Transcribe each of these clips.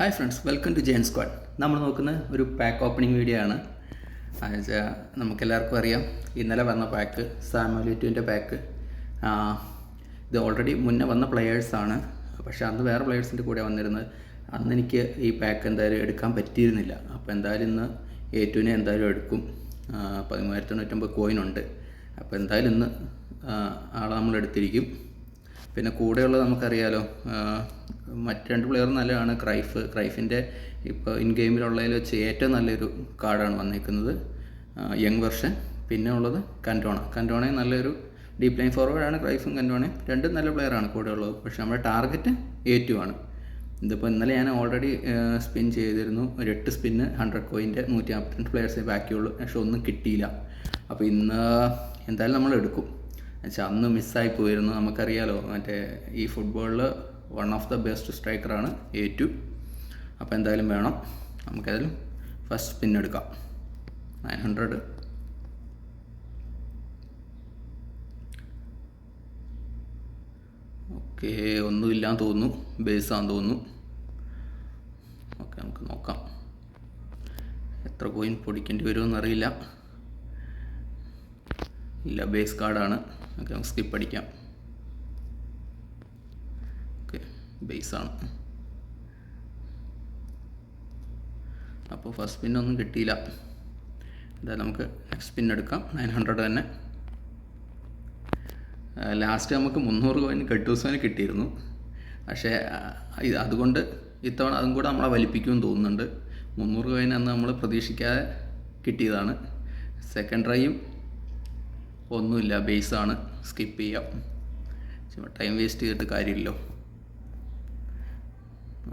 Hi friends welcome to Jain squad നമ്മൾ നോക്കുന്ന ഒരു പാക്ക് ഓപ്പണിംഗ് വീഡിയോ ആണ്. എന്നുവെച്ചാൽ നമുക്കെല്ലാവർക്കും അറിയാം. ഇന്നലെ വന്ന പാക്ക് സാമുലിറ്റുവിന്റെ പാക്ക് ഇത് ഓൾറെഡി മുന്നേ വന്ന പ്ലെയേഴ്സാണ് പക്ഷേ അന്ന് വേറെ പ്ലെയേഴ്സിന്റെ കൂടെ വന്നിരുന്നത്. അന്ന് എനിക്ക് ഈ പാക്ക് എന്തായാലും എടുക്കാൻ പറ്റിയിരുന്നില്ല. അപ്പോൾ എന്തായാലും ഇന്ന് ടുവിനെ എന്തായാലും എടുക്കും. പതിമൂവായിരത്തി തൊണ്ണൂറ്റൊമ്പത് കോയിൻ ഉണ്ട്. അപ്പോൾ എന്തായാലും ഇന്ന് ആളെ നമ്മൾ എടുത്തിരിക്കും പിന്നെ കൂടെയുള്ളത് നമുക്കറിയാലോ മറ്റ് രണ്ട് പ്ലെയർ നല്ലതാണ്. ക്രൈഫ് ക്രൈഫിന്റെ ഇപ്പോൾ ഇൻ ഗെയിമിലുള്ളതിൽ വെച്ച് ഏറ്റവും നല്ലൊരു കാർഡാണ് വന്നിരിക്കുന്നത് യങ് വെർഷൻ പിന്നെ ഉള്ളത് കന്റോണ കന്റോണയും നല്ലൊരു ഡീപ് ലൈൻ ഫോർവേഡാണ് ക്രൈഫും കന്റോണയും രണ്ടും നല്ല പ്ലെയറാണ് കൂടെ ഉള്ളത്. പക്ഷേ നമ്മുടെ ടാർഗറ്റ് ആണ്. ഇതിപ്പോൾ ഇന്നലെ ഞാൻ ഓൾറെഡി സ്പിൻ ചെയ്തിരുന്നു. ഒരു എട്ട് സ്പിന്ന് ഹൺഡ്രഡ് കോയിന്റെ നൂറ്റി നാൽപ്പത്തിരണ്ട് പ്ലെയേഴ്സേ ബാക്കിയുള്ളൂ. പക്ഷെ ഒന്നും കിട്ടിയില്ല. അപ്പോൾ ഇന്ന് എന്തായാലും നമ്മൾ എടുക്കും. എന്നുവെച്ചാൽ അന്ന് മിസ്സായി പോയിരുന്നു നമുക്കറിയാലോ മറ്റേ ഈ ഫുട്ബോളിൽ വൺ ഓഫ് ദ ബെസ്റ്റ് സ്ട്രൈക്കറാണ് എ ടു അപ്പോൾ എന്തായാലും വേണം നമുക്കതിലും ഫസ്റ്റ് സ്പിൻ എടുക്കാം. നയൻ ഹൺഡ്രഡ് ഓക്കെ ഒന്നുമില്ലാന്ന് തോന്നുന്നു. ബേസാന്ന് തോന്നുന്നു. ഓക്കെ നമുക്ക് നോക്കാം. എത്ര കോയിൻ പൊടിക്കേണ്ടി വരുമെന്നറിയില്ല. ഇല്ല ബേസ് കാർഡാണ് ഓക്കെ നമുക്ക് സ്കിപ്പ് അടിക്കാം. ഓക്കെ ബേസാണ് അപ്പോൾ ഫസ്റ്റ് പിന്നൊന്നും കിട്ടിയില്ല. എന്തായാലും നമുക്ക് നെക്സ്റ്റ് സ്പിൻ എടുക്കാം. നയൻ ഹൺഡ്രഡ് തന്നെ. ലാസ്റ്റ് നമുക്ക് മുന്നൂറ് കോയിൻ കെട്ടൂസോന് കിട്ടിയിരുന്നു. പക്ഷേ അതുകൊണ്ട് ഇത്തവണ അതും കൂടെ നമ്മളെ വലിപ്പിക്കുമെന്ന് തോന്നുന്നുണ്ട്. മുന്നൂറ് കോയിൻ അന്ന് നമ്മൾ പ്രതീക്ഷിക്കാതെ കിട്ടിയതാണ്. സെക്കൻഡ് ട്രൈയും ഒന്നുമില്ല ബേസാണ് സ്കിപ്പ് ചെയ്യാം. ടൈം വേസ്റ്റ് ചെയ്തിട്ട് കാര്യമില്ലല്ലോ.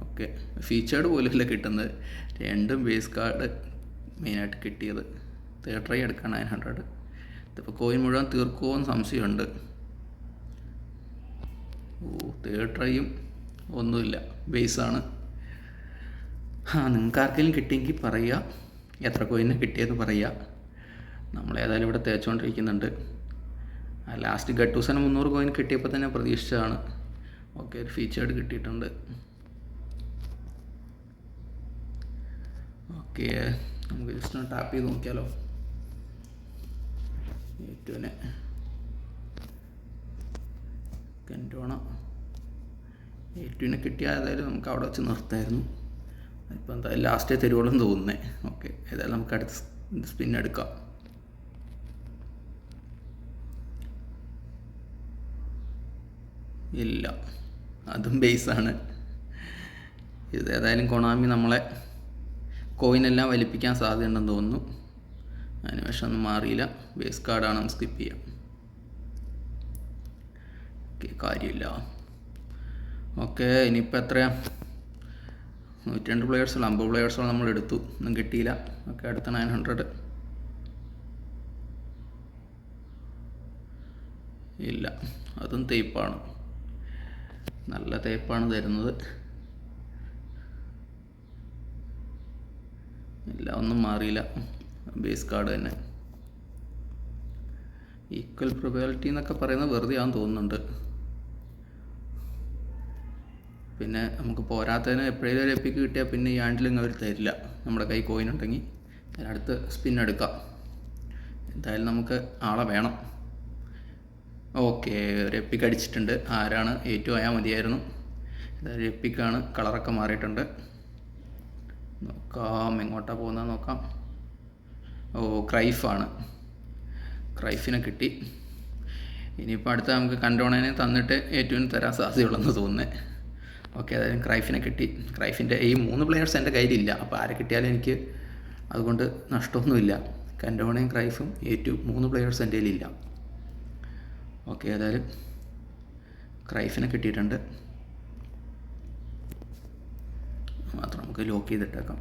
ഓക്കെ ഫീച്ചേർഡ് പോലുമില്ല കിട്ടുന്നത്. രണ്ടും ബേസ് കാർഡ് മെയിനായിട്ട് കിട്ടിയത്. തേർഡ് ട്രൈ എടുക്കാൻ നയൻ ഹൺഡ്രഡ് ഇതിപ്പോൾ കോയിൻ മുഴുവൻ തീർക്കുമോ എന്ന് സംശയമുണ്ട്. ഓ തേർഡ് ട്രൈയും ഒന്നുമില്ല. ബേസാണ് ആ നിങ്ങൾക്ക് ആർക്കെങ്കിലും കിട്ടിയെങ്കിൽ പറയുക എത്ര കോയിനെ കിട്ടിയെന്ന് പറയുക നമ്മളേതായാലും ഇവിടെ തേച്ചുകൊണ്ടിരിക്കുന്നുണ്ട്. ലാസ്റ്റ് ഗട്ടൂസന് മുന്നൂറ് കോയിൻ കിട്ടിയപ്പോൾ തന്നെ പ്രതീക്ഷിച്ചതാണ്. ഓക്കെ ഒരു ഫീച്ചേർഡ് കിട്ടിയിട്ടുണ്ട്. ഓക്കെ നമുക്ക് ജസ്റ്റ് ഒന്ന് ടാപ്പ് ചെയ്ത് നോക്കിയാലോ? ഏറ്റവും കണ്ടോണം ഏറ്റവും കിട്ടിയ ഏതായാലും നമുക്ക് അവിടെ വെച്ച് നിർത്തായിരുന്നു. ഇപ്പം എന്തായാലും ലാസ്റ്റേ തരുവോളം തോന്നുന്നേ. ഓക്കെ ഏതായാലും നമുക്ക് അടുത്ത സ്പിൻ ഇല്ല. അതും ബേസാണ്. ഇത് ഏതായാലും കൊണാമി നമ്മളെ കോയിനെല്ലാം വലിപ്പിക്കാൻ സാധ്യതയുണ്ടെന്ന് തോന്നുന്നു. അനിമേഷൻ ഒന്നും മാറിയില്ല. ബേസ് കാർഡാണ് നമുക്ക് സ്കിപ്പ് ചെയ്യാം. ഓക്കെ കാര്യമില്ല. ഓക്കെ ഇനിയിപ്പോൾ എത്രയാ? നൂറ്റി രണ്ട് പ്ലെയേഴ്സുള്ള അമ്പത് പ്ലെയേഴ്സോളം നമ്മൾ എടുത്തു. ഒന്നും കിട്ടിയില്ല. ഓക്കെ അടുത്ത നയൻ ഹൺഡ്രഡ് ഇല്ല. അതും തേപ്പാണ്. നല്ല തേപ്പാണ് തരുന്നത്. ഇല്ല ഒന്നും മാറിയില്ല. ബേസ് കാർഡ് തന്നെ. ഈക്വൽ പ്രൊബാലിറ്റി എന്നൊക്കെ പറയുന്നത് വെറുതെ ആണെന്ന് തോന്നുന്നുണ്ട്. പിന്നെ നമുക്ക് പോരാത്തതിന് എപ്പോഴേലും ഒരു എപ്പിക്ക് കിട്ടിയാൽ പിന്നെ ഈ ആണ്ടിലും അവർ തരില്ല. നമ്മുടെ കൈ കോയിൻ ഉണ്ടെങ്കിൽ. അടുത്ത് സ്പിൻ എടുക്കാം. എന്തായാലും നമുക്ക് ആളെ വേണം. ഓക്കെ ഒരു എപ്പിക്ക് അടിച്ചിട്ടുണ്ട്. ആരാണ് ഏറ്റവും ആയാൽ മതിയായിരുന്നു. രപ്പിക്കാണ് കളറൊക്കെ മാറിയിട്ടുണ്ട്. നോക്കാം എങ്ങോട്ടാണ് പോകുന്നത് നോക്കാം. ഓ ക്രൈഫാണ്. ക്രൈഫിനെ കിട്ടി. ഇനിയിപ്പോൾ അടുത്ത നമുക്ക് കണ്ടോണേനെ തന്നിട്ട് ഏറ്റവും തരാൻ സാധ്യതയുള്ളെന്ന് തോന്നുന്നത് ഓക്കെ അതായത് ക്രൈഫിനെ കിട്ടി. ക്രൈഫിന്റെ ഈ മൂന്ന് പ്ലെയേഴ്സ് എന്റെ കയ്യിലില്ല. അപ്പോൾ ആരെ കിട്ടിയാലും എനിക്ക് അതുകൊണ്ട് നഷ്ടമൊന്നുമില്ല. കൻഡോണയും ക്രൈഫും ഏറ്റവും മൂന്ന് പ്ലെയേഴ്സ് എന്റെ കയ്യിലില്ല. ഓക്കെ ഏതായാലും ക്രൈഫിനെ കിട്ടിയിട്ടുണ്ട്. മാത്രം നമുക്ക് ലോക്ക് ചെയ്തിട്ടേക്കാം.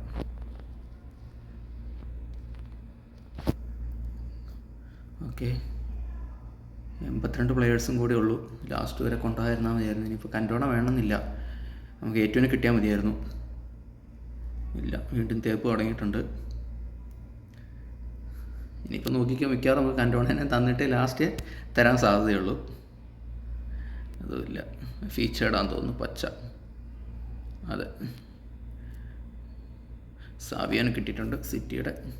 ഓക്കെ എൺപത്തിരണ്ട് പ്ലെയേഴ്സും കൂടെ ഉള്ളൂ. ലാസ്റ്റ് വരെ കൊണ്ടുപോയിരുന്നാൽ മതിയായിരുന്നു. ഇനിയിപ്പോൾ കന്റോണ വേണമെന്നില്ല. നമുക്ക് ഏറ്റവും കിട്ടിയാൽ മതിയായിരുന്നു. ഇല്ല വീണ്ടും തേപ്പ് തുടങ്ങിയിട്ടുണ്ട്. ഇനിയിപ്പോൾ നോക്കിക്കോ മിക്കവാറും നമുക്ക് കന്റോണനെ തന്നിട്ട് ലാസ്റ്റ് തരാൻ സാധ്യതയുള്ളൂ. അതുമില്ല. ഫീച്ചേർഡാന്ന് തോന്നുന്നു പച്ച. അതെ. സാവിയാന് കിട്ടിയിട്ടുണ്ട് സിറ്റിയുടെ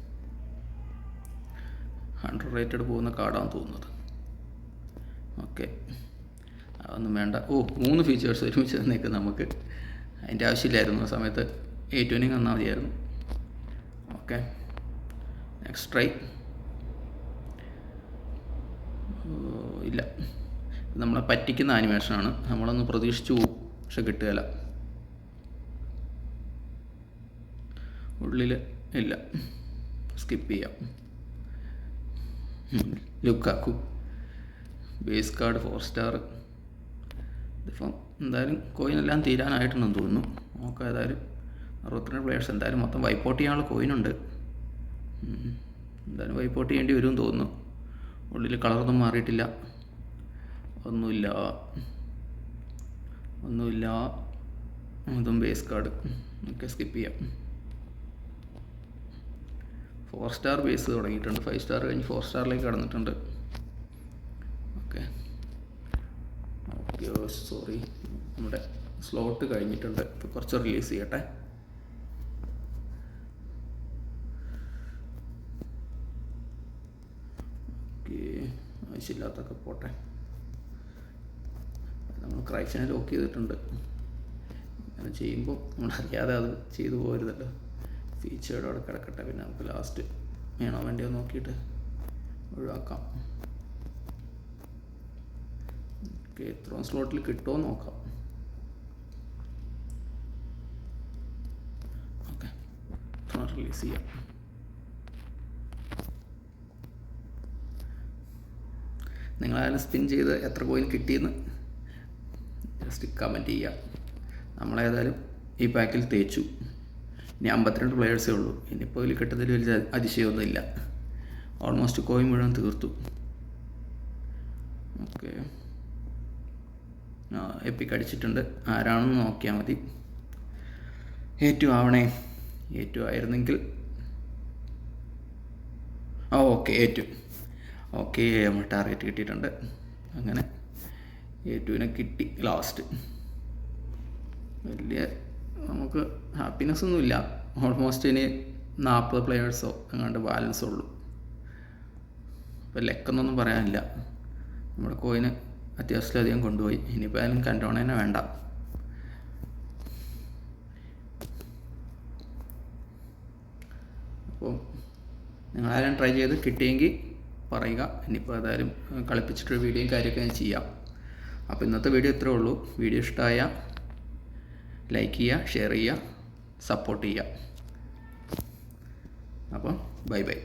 ഹൺഡ്രഡ് റേറ്റഡ് പോകുന്ന കാർഡാണ് തോന്നുന്നത്. ഓക്കെ അതൊന്നും വേണ്ട. ഓ മൂന്ന് ഫീച്ചേഴ്സ് ഒരുമിച്ച് തന്നേക്ക് നമുക്ക്. അതിന്റെ ആവശ്യമില്ലായിരുന്നു ആ സമയത്ത്. എയ്റ്റ് ട്വന്റി വന്നാൽ മതിയായിരുന്നു. ഓക്കെ നെക്സ്റ്റ് ട്രൈ ഇല്ല. നമ്മളെ പറ്റിക്കുന്ന ആനിമേഷനാണ്. നമ്മളൊന്ന് പ്രതീക്ഷിച്ചു പോകും പക്ഷെ കിട്ടുകയില്ല ഉള്ളിൽ ഇല്ല. സ്കിപ്പ് ചെയ്യാം. Lukaku. Base card four star. ഇതിപ്പം എന്തായാലും കോയിൻ കോയിനെല്ലാം തീരാനായിട്ടുണ്ടെന്ന് തോന്നുന്നു. നമുക്ക് ഏതായാലും അറുപത്തിരണ്ട് പ്ലേയേഴ്സ് എന്തായാലും മൊത്തം വൈപ്പൗട്ട് ചെയ്യാനുള്ള കോയിനുണ്ട് എന്തായാലും വൈപ്പൗട്ട് ചെയ്യേണ്ടി വരും തോന്നുന്നു. ഉള്ളിൽ കളറൊന്നും മാറിയിട്ടില്ല. ഒന്നുമില്ല. ഒന്നുമില്ല. അതും ബേസ് കാർഡ് ഒക്കെ സ്കിപ്പ് ചെയ്യാം. ഫോർ സ്റ്റാർ ബേസ് തുടങ്ങിയിട്ടുണ്ട്. ഫൈവ് സ്റ്റാർ കഴിഞ്ഞ് ഫോർ സ്റ്റാറിലേക്ക് കടന്നിട്ടുണ്ട്. ഓക്കെ ഓക്കെ സോറി നമ്മുടെ സ്ലോട്ട് കഴിഞ്ഞിട്ടുണ്ട്. ഇപ്പോൾ കുറച്ച് റിലീസ് ചെയ്യട്ടെ. ഓക്കെ ആവശ്യമില്ലാത്തൊക്കെ പോട്ടെ. നമ്മൾ ക്രൈസ്റ്റിനെ ലോക്ക് ചെയ്തിട്ടുണ്ട്. അങ്ങനെ ചെയ്യുമ്പോൾ നമ്മളറിയാതെ അത് ചെയ്തു പോകരുതല്ലോ ഫീച്ചേർഡ് അവിടെ കിടക്കട്ടെ പിന്നെ നമുക്ക് ലാസ്റ്റ് വേണോ വേണ്ടിയോ നോക്കിയിട്ട് ഒഴിവാക്കാം. എത്ര സ്ലോട്ടിൽ കിട്ടുമോ നോക്കാം. ഓക്കെ റിലീസ് ചെയ്യാം. നിങ്ങളായാലും സ്പിൻ ചെയ്ത് എത്ര കോയിൻ കിട്ടിയെന്ന് ജസ്റ്റ് കമന്റ് ചെയ്യുക നമ്മളേതായാലും ഈ പാക്കിൽ തേച്ചു. ഇനി അമ്പത്തിരണ്ട് പ്ലെയേഴ്സേ ഉള്ളൂ. ഇനിയിപ്പോൾ ഇതിൽ കിട്ടുന്നതിൽ വലിയ അതിശയമൊന്നുമില്ല. ഓൾമോസ്റ്റ് കോയിൻ മുഴുവൻ തീർത്തു. ഓക്കെ എപ്പി അടിച്ചിട്ടുണ്ട്. ആരാണെന്ന് നോക്കിയാൽ മതി. ഏറ്റവും ആവണേ ഏറ്റവും ആയിരുന്നെങ്കിൽ ഓക്കെ ഏറ്റവും ഓക്കെ നമ്മൾ ടാർഗറ്റ് കിട്ടിയിട്ടുണ്ട്. അങ്ങനെ. ഏറ്റുവിനെ കിട്ടി ലാസ്റ്റ് വലിയ നമുക്ക് ഹാപ്പിനെസ് ഒന്നുമില്ല. ഓൾമോസ്റ്റ് ഇനി നാൽപ്പത് പ്ലെയേഴ്സോ അങ്ങാണ്ട് ബാലൻസ് ഉള്ളൂ. അപ്പോൾ ലെക്കെന്നൊന്നും പറയാനില്ല. നമ്മുടെ കോയിന് അത്യാവശ്യത്തിലധികം കൊണ്ടുപോയി. ഇനിയിപ്പോൾ അതിനും കണ്ടോണേനെ വേണ്ട. അപ്പോൾ നിങ്ങളാരും ട്രൈ ചെയ്ത് കിട്ടിയെങ്കിൽ പറയുക. ഇനിയിപ്പോൾ ഏതായാലും കളിപ്പിച്ചിട്ട് വീഡിയോയും കാര്യമൊക്കെ ഞാൻ ചെയ്യാം. അപ്പോൾ ഇന്നത്തെ വീഡിയോ ഇത്രേ ഉള്ളൂ. വീഡിയോ ഇഷ്ടമായ ലൈക്ക് ചെയ്യുക ഷെയർ ചെയ്യുക സപ്പോർട്ട് ചെയ്യുക അപ്പം ബൈ ബൈ